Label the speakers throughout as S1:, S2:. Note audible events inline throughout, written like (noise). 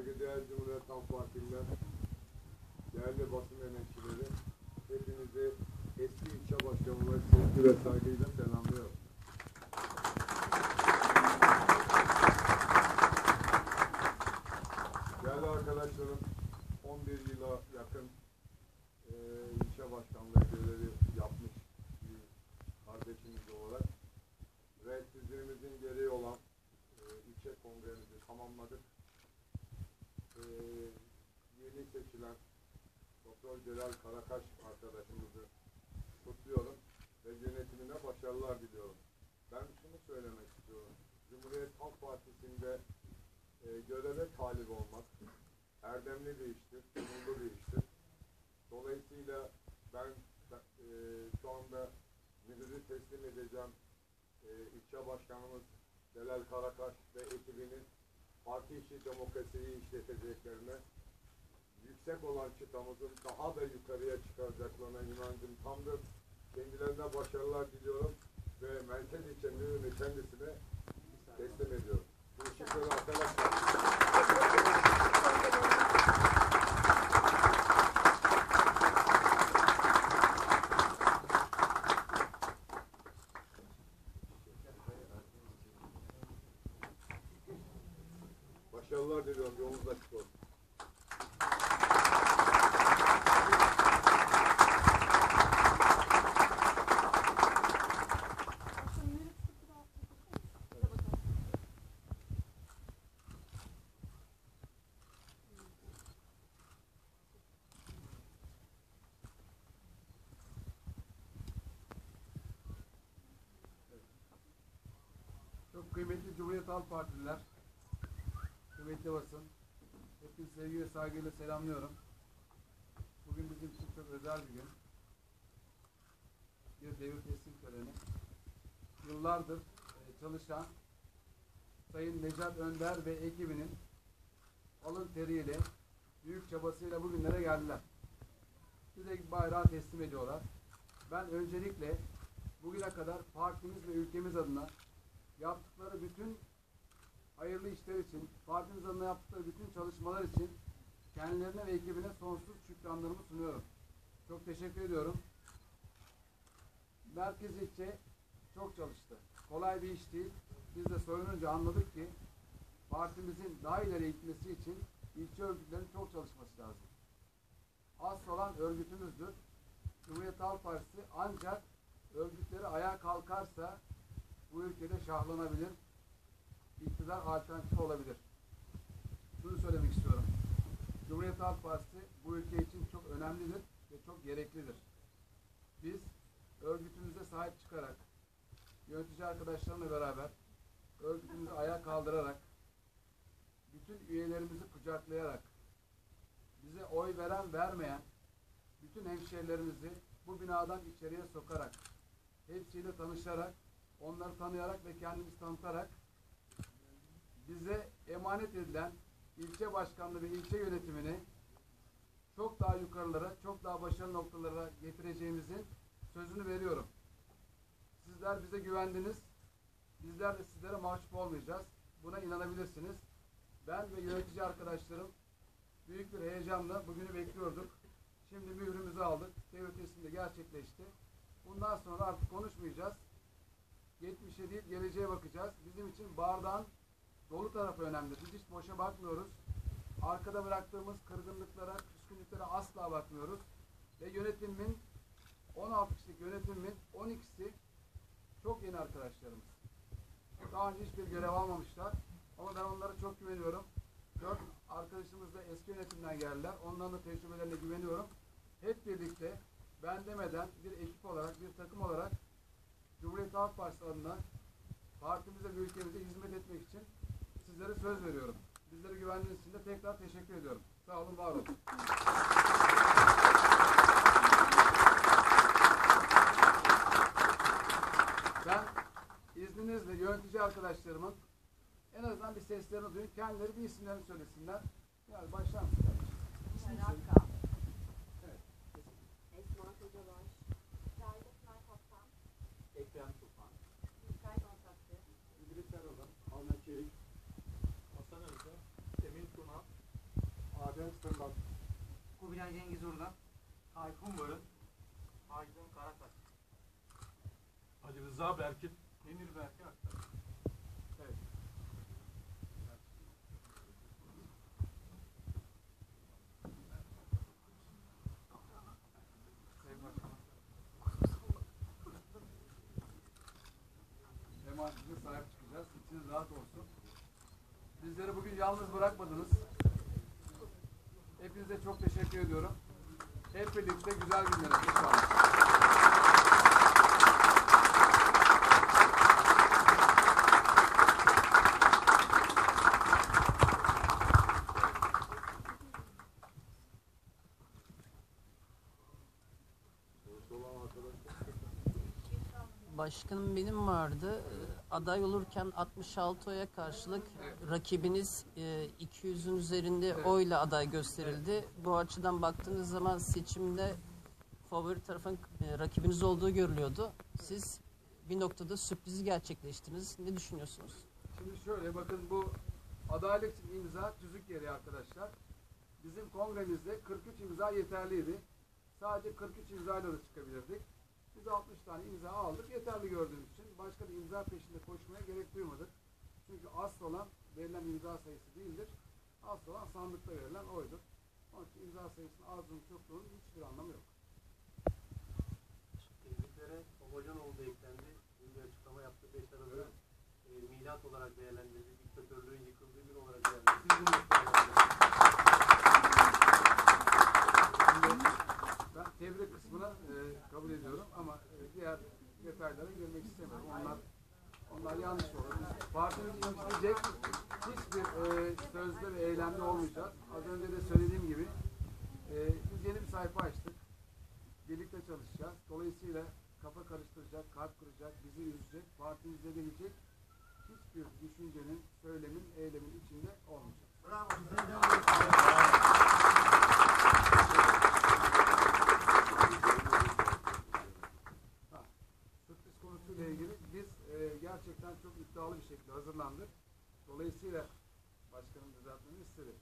S1: Saygıdeğer Cumhuriyet Halk Partililer, değerli basın emekçileri, hepinizi eski ilçe başkanımla sevgi ve saygıyla selamlıyorum. Değerli arkadaşlarım, 11 yıla yakın eee ilçe başkanlığı görevi yapmış bir kardeşimiz olarak ve tüzüğümüzün gereği olan eee ilçe kongremizi tamamladık. Eee yeni seçilen Doktor Celal Karakaş arkadaşımızı kutluyorum ve yönetimine başarılar diliyorum. Ben şunu söylemek istiyorum. Cumhuriyet Halk Partisi'nde e, göreve talip olmak erdemli bir iştir, gururlu bir iştir. Dolayısıyla ben e, şu anda müdürü teslim edeceğim e, ilçe başkanımız Celal Karakaş ve ekibinin parti işi demokrasiyi işleteceklerine yüksek olan çıtamızın daha da yukarıya çıkaracaklarına inancım tamdır. Kendilerine başarılar diliyorum ve merkez ilçe müdürünü kendisine teslim ediyorum. Teşekkür ederim arkadaşlar.
S2: Çok kıymetli Cumhuriyet Halk Partililer, kıymetli basın, hepinizi sevgi ve saygıyla selamlıyorum. Bugün bizim için çok özel bir gün. Bir devir teslim töreni. Yıllardır e, çalışan Sayın Necat Önder ve ekibinin alın teriyle, büyük çabasıyla bugünlere geldiler. Bize bayrağı teslim ediyorlar. Ben öncelikle bugüne kadar partimiz ve ülkemiz adına yaptıkları bütün hayırlı işler için, partimiz adına yaptıkları bütün çalışmalar için kendilerine ve ekibine sonsuz şükranlarımı sunuyorum. Çok teşekkür ediyorum. Merkez ilçe çok çalıştı. Kolay bir iş değil. Biz de soyununca anladık ki partimizin daha ileri gitmesi için ilçe örgütlerin çok çalışması lazım. Asıl olan örgütümüzdür. Cumhuriyet Halk Partisi ancak örgütleri ayağa kalkarsa bu ülkede şahlanabilir, iktidar alternatifi olabilir. Şunu söylemek istiyorum. Cumhuriyet Halk Partisi bu ülke için çok önemlidir ve çok gereklidir. Biz örgütümüze sahip çıkarak, yönetici arkadaşlarımla beraber örgütümüzü ayağa kaldırarak, bütün üyelerimizi kucaklayarak, bize oy veren vermeyen bütün hemşehrilerimizi bu binadan içeriye sokarak, hepsiyle tanışarak, onları tanıyarak ve kendimizi tanıtarak bize emanet edilen ilçe başkanlığı ve ilçe yönetimini çok daha yukarılara, çok daha başarılı noktalara getireceğimizin sözünü veriyorum. Sizler bize güvendiniz. Bizler de sizlere mahcup olmayacağız. Buna inanabilirsiniz. Ben ve yönetici arkadaşlarım büyük bir heyecanla bugünü bekliyorduk. Şimdi mührümüzü aldık. Devlet teslim de gerçekleşti. Bundan sonra artık konuşmayacağız. Geçmişe değil geleceğe bakacağız. Bizim için bardağın dolu tarafı önemli. Biz hiç boşa bakmıyoruz. Arkada bıraktığımız kırgınlıklara, küskünlüklere asla bakmıyoruz. Ve yönetimin 16 kişilik yönetimin 12'si çok yeni arkadaşlarımız. Daha önce hiçbir görev almamışlar. Ama ben onlara çok güveniyorum. Dört arkadaşımız da eski yönetimden geldiler. Onların da tecrübelerine güveniyorum. Hep birlikte ben demeden bir ekip olarak, bir takım olarak Cumhuriyet Halk Partisi adına partimize ve ülkemize hizmet etmek için sizlere söz veriyorum. Bizlere güvendiğiniz için de tekrar teşekkür ediyorum. Sağ olun, var olun. Ben izninizle yönetici arkadaşlarımın en azından bir seslerini duyun. Kendileri bir isimlerini söylesinler. Yani başlar mısın kardeşim?
S3: Kubilay Cengiz Urdan, Tayfun Barın, Aydın Karataş.
S4: Ali Rıza Berkin, Demir Berkin Aktar.
S2: Evet. Sahip çıkacağız. İçiniz rahat olsun. Bizleri bugün yalnız bırakmadınız. Hepinize çok teşekkür ediyorum. Hep birlikte güzel günler.
S5: Başkanım benim vardı. Aday olurken 66 oya karşılık rakibiniz e, 200'ün üzerinde
S2: Evet.
S5: oyla aday gösterildi. Bu açıdan baktığınız zaman seçimde favori tarafın e, rakibiniz olduğu görülüyordu. Siz bir noktada sürprizi gerçekleştiniz. Ne düşünüyorsunuz?
S2: Şimdi şöyle bakın bu için imza tüzük yeri arkadaşlar. Bizim kongremizde 43 imza yeterliydi. Sadece 43 imzayla da çıkabilirdik. Biz 60 tane imza aldık. Yeterli gördüğümüz için başka bir imza peşinde koşmaya gerek duymadık. Çünkü asıl olan verilen imza sayısı değildir. Asıl olan sandıkta verilen oydur. Onun için imza sayısının azlığının çokluğunun hiçbir anlamı yok.
S6: Tebriklere Babacan eklendi. Dün bir açıklama yaptı. 5 Aralık'ı e, milat olarak değerlendirdi. Diktatörlüğün yıkıldığı gün olarak değerlendirdi. Siz bunu nasıl değerlendiriyorsunuz?
S2: Şimdi ben tebrik kısmını e, kabul ediyorum ama e, diğer detaylara girmek istemiyorum. Onlar onlar yanlış olur. Biz partimizi imzleyecek hiçbir e, sözde ve eylemde olmayacağız. Az önce de söylediğim gibi e, biz yeni bir sayfa açtık. Birlikte çalışacağız. Dolayısıyla kafa karıştıracak, kalp kıracak, bizi üzecek, partimize gelecek hiçbir düşüncenin, söylemin, eylemin içinde olmayacak. Ha, sürpriz konusuyla ilgili biz e, gerçekten çok hazırlandık. Dolayısıyla başkanım düzeltmemi istedi.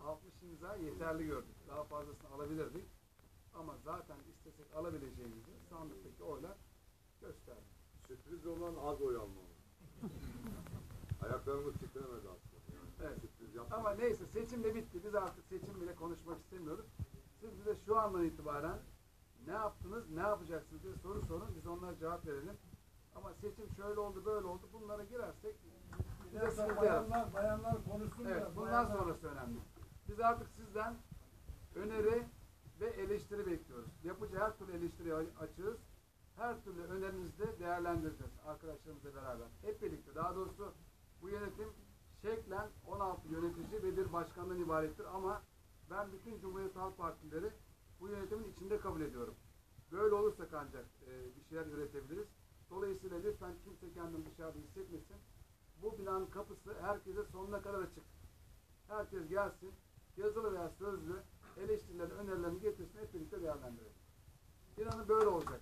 S2: 60 imza yeterli gördük. Daha fazlasını alabilirdik. Ama zaten istesek alabileceğimizi sandıktaki oylar gösterdi.
S1: Sürpriz olan az oy almalı. (laughs) Ayaklarımız titremedi aslında. Yani
S2: Evet.
S1: Sürpriz yapmadık.
S2: Ama neyse seçim de bitti. Biz artık seçim bile konuşmak istemiyoruz. Siz bize şu andan itibaren ne yaptınız, ne yapacaksınız diye soru sorun. Biz onlara cevap verelim. Ama seçim şöyle oldu, böyle oldu. Bunlara girersek bize sıkıntı.
S4: Bayanlar, bayanlar konuşsun
S2: Evet,
S4: biraz,
S2: bundan
S4: bayanlar.
S2: sonrası önemli. Biz artık sizden öneri ve eleştiri bekliyoruz. Yapıcı her türlü eleştiri açığız. Her türlü önerinizi de değerlendireceğiz arkadaşlarımızla beraber. Hep birlikte. Daha doğrusu bu yönetim şeklen 16 yönetici ve bir başkandan ibarettir ama ben bütün Cumhuriyet Halk Partileri bu yönetimin içinde kabul ediyorum. Böyle olursak ancak e, bir şeyler üretebiliriz. Dolayısıyla lütfen kimse kendini dışarıda hissetmesin. Bu binanın kapısı herkese sonuna kadar açık. Herkes gelsin, yazılı veya sözlü eleştirilerini, önerilerini getirsin, hep birlikte değerlendirelim. İnanın böyle olacak.